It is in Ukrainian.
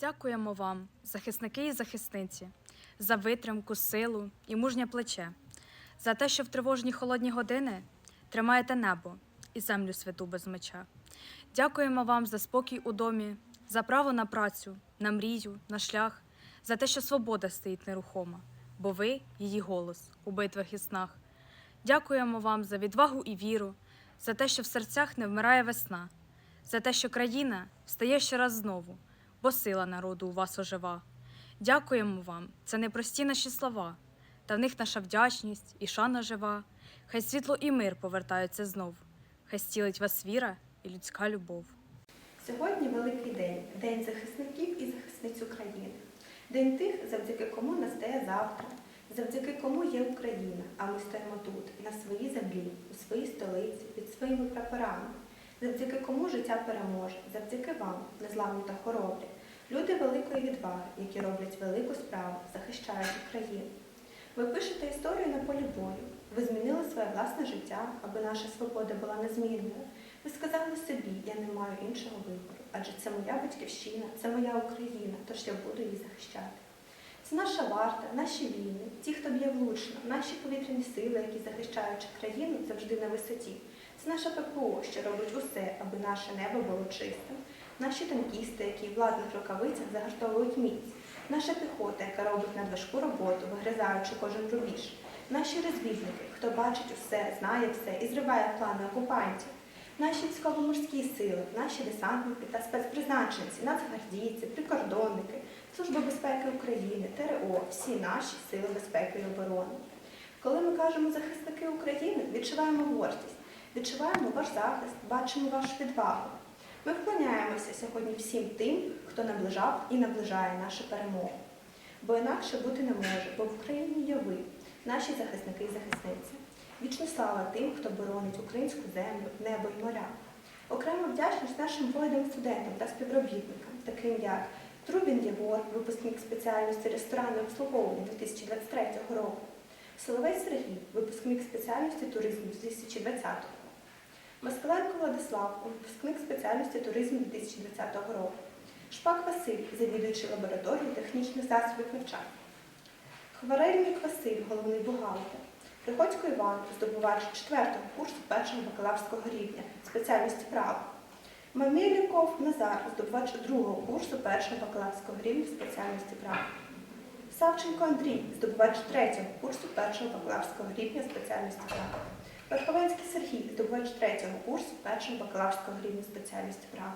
Дякуємо вам, захисники і захисниці, за витримку, силу і мужнє плече, за те, що в тривожні холодні години тримаєте небо і землю святу без меча. Дякуємо вам за спокій у домі, за право на працю, на мрію, на шлях, за те, що свобода стоїть нерухома, бо ви її голос у битвах і снах. Дякуємо вам за відвагу і віру, за те, що в серцях не вмирає весна, за те, що країна встає ще раз знову, бо сила народу у вас ожива. Дякуємо вам, це не прості наші слова, та в них наша вдячність і шана жива. Хай світло і мир повертаються знов, хай стілить вас віра і людська любов. Сьогодні великий день День захисників і захисниць України. День тих, завдяки кому настає завтра, завдяки кому є Україна, а ми стоїмо тут, на своїй землі, у своїй столиці, під своїми прапорами. Завдяки кому життя переможе, завдяки вам, незламні та хоробрі. Люди великої відваги, які роблять велику справу, захищають Україну. Ви пишете історію на полі бою. Ви змінили своє власне життя, аби наша свобода була незмінною. Ви сказали собі, я не маю іншого вибору, адже це моя батьківщина, це моя Україна, тож я буду її захищати. Це наша варта, наші війни, ті, хто б'є влучно, наші повітряні сили, які захищаючи країну завжди на висоті. Це наша ППО, що робить усе, аби наше небо було чистим. Наші танкісти, які в владних рукавицях загартовують міць. Наша піхота, яка робить надважку роботу, вигризаючи кожен рубіж. Наші розвідники, хто бачить усе, знає все і зриває плани окупантів. Наші військово-морські сили, наші десантники та спецпризначенці, нацгвардійці, прикордонники, Служба безпеки України, ТРО, всі наші сили безпеки і оборони. Коли ми кажемо захисники України, відчуваємо гордість, відчуваємо ваш захист, бачимо вашу відвагу. Ми вклоняємося сьогодні всім тим, хто наближав і наближає нашу перемогу. Бо інакше бути не може, бо в Україні є ви, наші захисники і захисниці. Вічна слава тим, хто боронить українську землю, небо і моря. Окрема вдячність нашим воїнам, студентам та співробітникам, таким як Трубін Єгор, випускник спеціальності ресторанне обслуговування 2023 року, Соловей Сергій, випускник спеціальності туризму 2020 року, Владислав, випускник спеціальності туризму 2020 року, Шпак Василь, завідуючий лабораторією технічних засобів навчання, Хварельник Василь, головний бухгалтер, Приходько Іван, здобувач 4 курсу першого бакалаврського рівня, спеціальності право. Маміліков Назар, здобувач другого курсу першого бакалаврського рівня спеціальності права. Савченко Андрій, здобувач третього курсу першого бакалаврського рівня спеціальності права. Верховенський Сергій, здобувач третього курсу першого бакалаврського рівня спеціальності права.